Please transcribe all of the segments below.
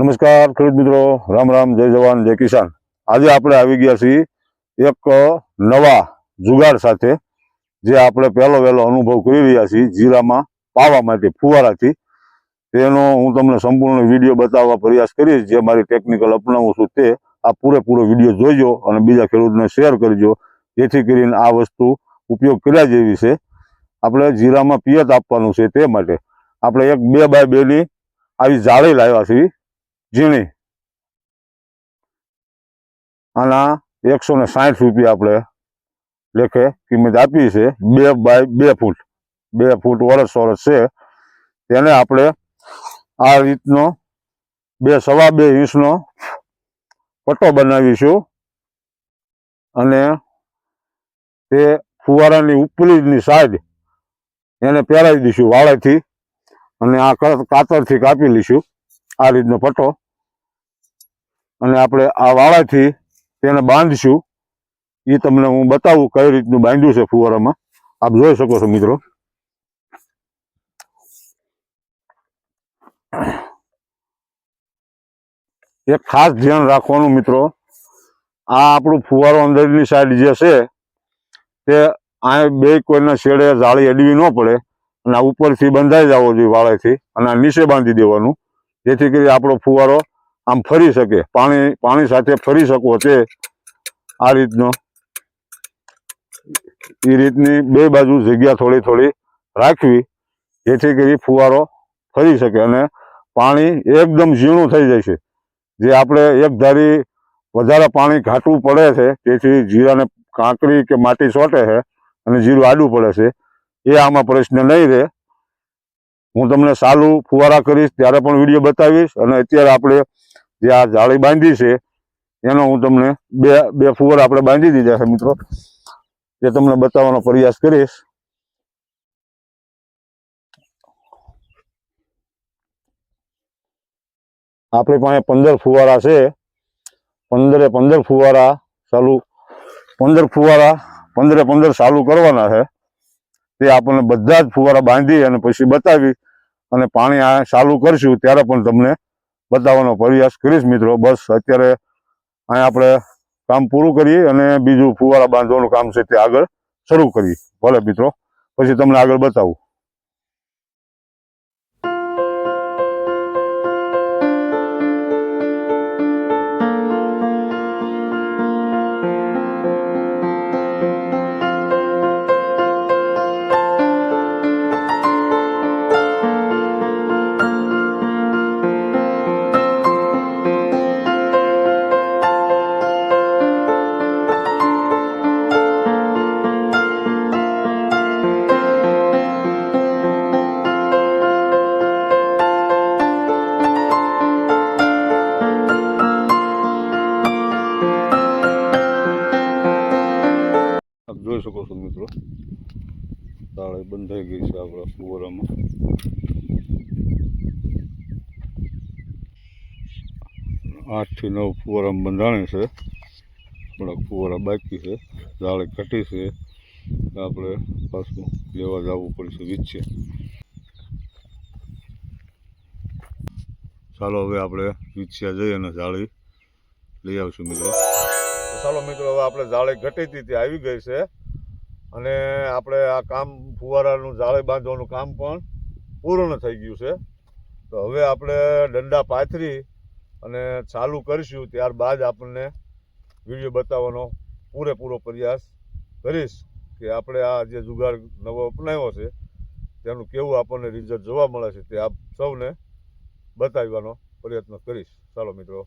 નમસ્કાર, ખેડૂત મિત્રો. રામ રામ, જય જવાન, જય કિસાન. આજે આપણે આવી ગયા છીએ એક નવા જુગાડ સાથે જે આપણે પહેલો વહેલો અનુભવ કરી રહ્યા છીએ જીરામાં પાવા માટે, ફુવારાથી. તેનો હું તમને સંપૂર્ણ વીડિયો બતાવવા પ્રયાસ કરીશ. જે મારી ટેકનિકલ અપનાવું છું તે આ પૂરેપૂરો વીડિયો જોઈજો અને બીજા ખેડૂતને શેર કરજો. જેથી કરીને આ વસ્તુ ઉપયોગ કર્યા જેવી છે. આપણે જીરામાં પિયત આપવાનું છે તે માટે. આપણે એક બે બાય બેની આવી જાળી લાવ્યા છીએ. ઝીણી. આના એકસો ને સાઠ રૂપિયા આપણે લેખે કિંમત આપી છે. બે બાય બે ફૂટ. બે ફૂટ વરસ વર્ષ છે. તેને આપણે આ રીતનો બે સવા બે ઇંચનો પટ્ટો બનાવીશું. અને તે ફુવારાની ઉપરીની સાઈડ એને પહેરાવી દઈશું વાળેથી. અને આ કાતરથી કાપી લઈશું. આ રીતનો પટ્ટો. અને આપણે આ વાળાથી તેને બાંધશું. એ તમને હું બતાવું કઈ રીતનું બાંધ્યું છે ફુવારામાં. આપ જોઈ શકો છો મિત્રો. એક ખાસ ધ્યાન રાખવાનું મિત્રો. આ આપણું ફુવારો અંદરની સાઈડ જે છે, તે આ બે કોઈના છેડે જાળી અડવી ન પડે અને આ ઉપરથી બંધાઈ જવો જોઈએ વાળેથી અને આ નીચે બાંધી દેવાનું. જેથી કરી આપણો ફુવારો આમ ફરી શકે. પાણી પાણી સાથે ફરી શકો તે આ રીતનો. એ રીતની બે બાજુ જગ્યા થોડી થોડી રાખવી, જેથી કરી ફુવારો ફરી શકે અને પાણી એકદમ ઝીણું થઈ જાય છે. જે આપણે એક ધારી વધારે પાણી ઘાટવું પડે છે, તેથી જીરાને કાંકરી કે માટી ચોટે છે અને જીરું આડું પડે છે. એ આમાં પ્રશ્ન નહીં રહે. હું તમને સાલું ફુવારા કરીશ, ત્યારે પણ વીડિયો બતાવીશ અને અત્યારે આપણે જે આ જાળી બાંધી છે, એનો હું તમને બે બે ફુવારા આપણે બાંધી દીધા છે મિત્રો, જે તમને બતાવવાનો પ્રયાસ કરીશ. આપણી પાસે પંદર ફુવારા છે, પંદરે પંદર ફુવારા ચાલુ, પંદર ફુવારા પંદરે પંદર ચાલુ કરવાના છે. તે આપણને બધા જ ફુવારા બાંધી અને પછી બતાવી અને પાણી આ ચાલુ કરશું, ત્યારે પણ તમને બતાવવાનો પ્રયાસ કરીશ મિત્રો. બસ અત્યારે અહીંયા આપણે કામ પૂરું કરીએ અને બીજું ફુવારા બાંધવાનું કામ છે તે આગળ શરૂ કરીએ. ભલે મિત્રો, પછી તમને આગળ બતાવું. મિત્રો. તાળે બંધાઈ ગઈ છે આપણા ફુવારામાં. આઠથી નવ ફુવારામાં બંધાણે છે. થોડાક ફુવારા બાકી છે. જાળે ઘટી છે. આપણે પાછું લેવા જવું પડશે વીચે ચાલો હવે આપણે વીછ્યા જઈએ અને જાળી લઈ આવશું મિત્રો. ચાલો મિત્રો, હવે આપણે જાળી ઘટી હતી આવી ગઈ છે. અને આપણે આ કામ ફુવારાનું જાળે બાંધવાનું કામ પણ પૂર્ણ થઈ ગયું છે. તો હવે આપણે દંડા પાથરી અને ચાલુ કરીશું. ત્યારબાદ આપણને વીડિયો બતાવવાનો પૂરેપૂરો પ્રયાસ કરીશ કે આપણે આ જે જુગાડ નવો અપનાવ્યો છે, તેનું કેવું આપણને રિઝલ્ટ જોવા મળે છે તે આપ સૌને બતાવવાનો પ્રયત્ન કરીશ. ચાલો મિત્રો.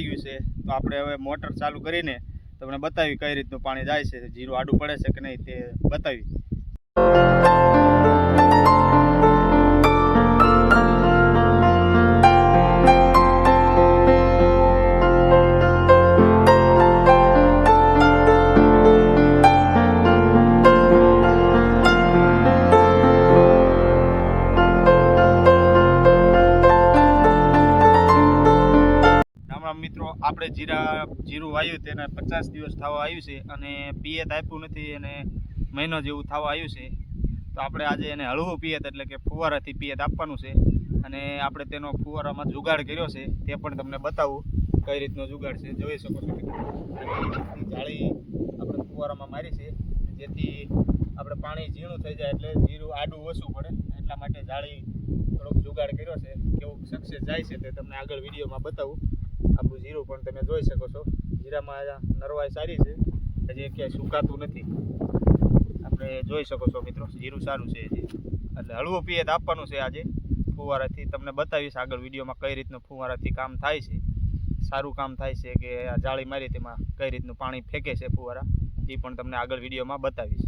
ગયું છે, તો આપણે હવે મોટર ચાલુ કરીને તમને બતાવી કઈ રીતનું પાણી જાય છે, જીરું આડું પડે છે કે નહીં તે બતાવી. આપણે જીરા, જીરું વાવ્યું તેને પચાસ દિવસ થવા આવ્યું છે અને પિયત આપ્યું નથી અને મહિનો જેવું થવા આવ્યું છે. તો આપણે આજે એને હળવું પિયત એટલે કે ફુવારાથી પિયત આપવાનું છે અને આપણે તેનો ફુવારામાં જુગાડ કર્યો છે. તે પણ તમને બતાવું કઈ રીતનો જુગાડ છે. જોઈ શકો છો. જાળી આપણે ફુવારામાં મારી છે. જેથી આપણે પાણી ઝીણું થઈ જાય એટલે જીરું આડું ઓછું પડે. એટલા માટે જાળી થોડોક જુગાડ કર્યો છે. કેવું સક્સેસ જાય છે તે તમને આગળ વિડીયોમાં બતાવું. આપણું જીરું પણ તમે જોઈ શકો છો. જીરામાં નરવાઈ સારી છે. હજી ક્યાંય સુકાતું નથી. આપણે જોઈ શકો છો મિત્રો, જીરું સારું છે હજી. એટલે હળવું પિયત આપવાનું છે આજે. ફુવારાથી તમને બતાવીશ આગળ વિડીયોમાં કઈ રીતનું ફુવારાથી કામ થાય છે. સારું કામ થાય છે કે આ જાળી મારી તેમાં કઈ રીતનું પાણી ફેંકે છે ફુવારા, એ પણ તમને આગળ વિડીયોમાં બતાવીશ.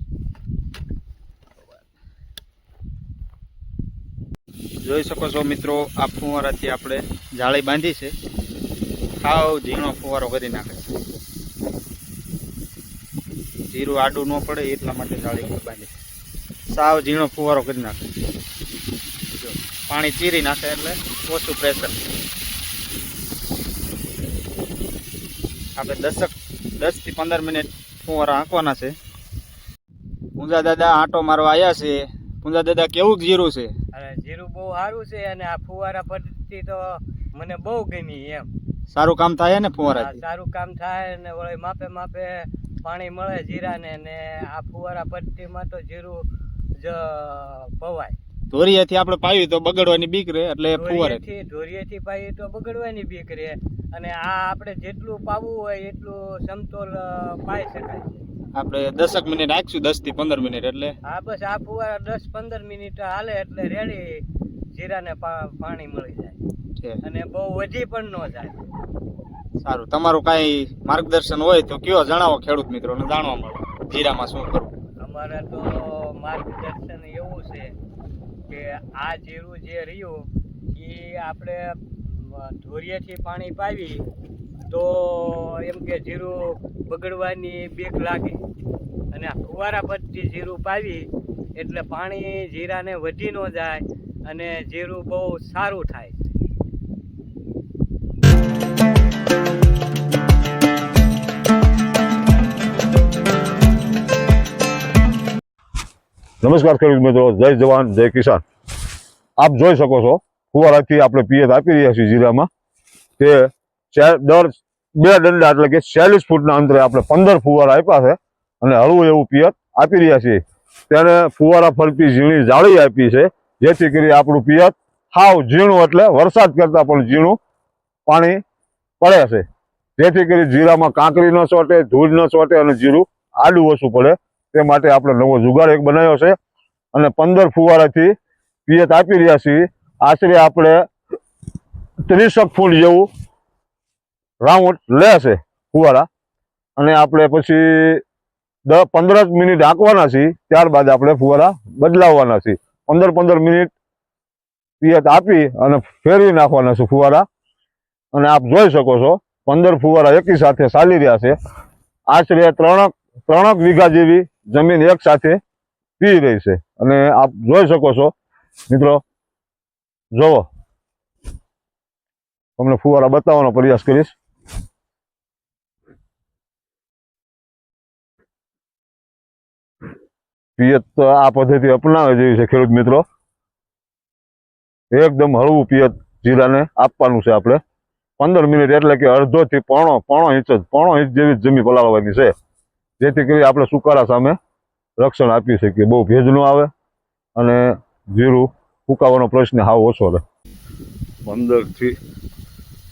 જોઈ શકો છો મિત્રો, આ ફુવારાથી આપણે જાળી બાંધી છે. સાવ ઝીણો ફુવારો કરી નાખે. છે જીરું આડું ન પડે, એટલા માટે જાળી ઉપર સાવ ઝીણો ફુવારો કરી નાખે. પાણી ચીરી નાખે એટલે ઓછું પ્રેશર આપણે દસક, દસથી પંદર મિનિટ ફુવારા આંકવાના છે. પૂંજા દાદા આંટો મારવા આવ્યા છે. પૂંજા દાદા, કેવું જીરું છે? જીરું બહુ સારું છે અને આ ફુવારા પદ્ધતિ તો મને બહુ ગમી એમ. સારું કામ થાય ને ફુવારા ફુવારાથી સારું કામ થાય ને વળી માપે માપે પાણી મળે જીરાને ને આ ફુવારા પટ્ટીમાં તો જીરું જ પવાય ધોરિયાથી આપણે પાવી તો બગડવાની બીક રહે એટલે ફુવારે ઢોરિયેથી પાઈએ તો બગડવાની બીક રહે. અને આ આપણે જેટલું પાવું હોય એટલું સમતોલ પાઈ શકાય આપણે દસક મિનિટ રાખશું દસથી પંદર મિનિટ એટલે. હા બસ આ ફુવારા દસ પંદર મિનિટ હાલે એટલે રેડી જીરાને પાણી મળી જાય. અને બહુ વધી પણ ન જાય. સારું. તમારું કાંઈ માર્ગદર્શન હોય તો કયો, જણાવો ખેડૂત મિત્રોને, જાણવા મળે. જીરામાં શું કરવું? અમારે તો માર્ગદર્શન એવું છે કે આ જીરું જે રહ્યું એ આપણે ધોરિયેથી પાણી પાવી તો એમ કે જીરું બગડવાની બીક લાગે. અને ફુવારા પરથી જીરું પાવી એટલે પાણી જીરાને વધી ન જાય અને જીરું બહુ સારું થાય. નમસ્કાર ખેડૂત મિત્રો, જય જવાન, જય કિસાન. આપ જોઈ શકો છો, ફુવારાથી આપણે પિયત આપી રહ્યા છીએ જીરામાં તે દર બે દંડા એટલે કે ચાલીસ ફૂટના અંતરે આપણે પંદર ફુવારા આપ્યા છે અને હળવું એવું પિયત આપી રહ્યા છીએ. તેને ફુવારા ફરતી ઝીણી જાળી આપી છે, જેથી કરી આપણું પિયત હાવ ઝીણું એટલે વરસાદ કરતાં પણ ઝીણું પાણી પડે છે. જેથી કરી જીરામાં કાંકરી ન ચોટે ધૂળ ન ચોટે અને જીરું આડું ઓછું પડે. તે માટે આપણે નવો જુગાડ એક બનાવ્યો છે. અને પંદર ફુવારાથી પિયત આપી રહ્યા છીએ. આશરે આપણે ત્રીસક ફૂટ જેવું રાઉન્ડ લે છે ફુવારા. અને આપણે પછી દસ પંદર જ મિનિટ આંકવાના છીએ. ત્યારબાદ આપણે ફુવારા બદલાવવાના છીએ. પંદર પંદર મિનિટ પિયત આપી અને ફેરવી નાખવાના છે ફુવારા. અને આપ જોઈ શકો છો, પંદર ફુવારા એકી સાથે ચાલી રહ્યા છે. આશરે ત્રણક ત્રણક વીઘા જેવી જમીન એક સાથે પી રહી છે. અને આપ જોઈ શકો છો, મિત્રો, જોવો. તમને ફુવારા બતાવવાનો પ્રયાસ કરીશ. પિયત તો આ પદ્ધતિ અપનાવે જેવી છે ખેડૂત મિત્રો. એકદમ હળવું પિયત જીરાને આપવાનું છે આપણે. પંદર મિનિટ એટલે કે અડધો થી પોણો પોણો ઇંચ જ, પોણો ઇંચ જેવી જ જમીન પલાળવાની છે. જેથી કરી આપણે સુકારા સામે રક્ષણ આપી શકીએ. બહુ ભેજ ન આવે અને જીરું ફૂંકાવાનો પ્રશ્ન હાવ ઓછો રહે. પંદરથી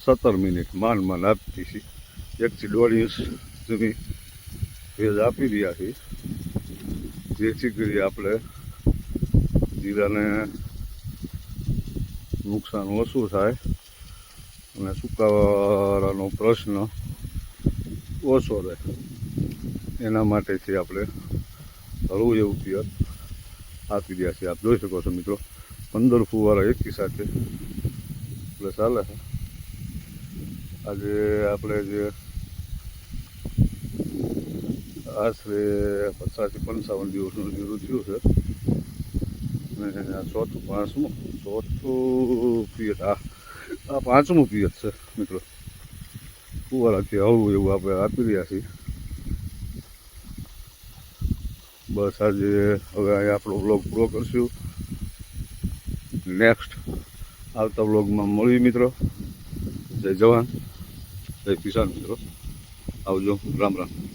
સત્તર મિનિટ માંડ માંડ આપતી છે. એકથી દોઢ ઇંચ સુધી ભેજ આપી રહ્યા છીએ જેથી કરી આપણે જીરાને નુકસાન ઓછું થાય. અને સુકાવાનો પ્રશ્ન ઓછો રહે. એના માટેથી આપણે હળવું એવું પિયર આપી રહ્યા છીએ. આપ જોઈ શકો છો મિત્રો, પંદર ફુવારા એકી સાથે. એટલે ચાલે છે. આજે આપણે જે આશરે પચાસથી પંચાવન દિવસનું જીરું થયું છે. અને ચોથું પાંચમું, ચોથું પિયર આ આ પાંચમું પિયત છે મિત્રો ફુવારાથી આવું એવું આપણે આપી રહ્યા છીએ બસ આજે હવે અહીંયા આપણો બ્લોગ પૂરો કરશું નેક્સ્ટ આવતા બ્લોગમાં મળીએ મિત્રો જય જવાન જય કિસાન મિત્રો આવજો રામ રામ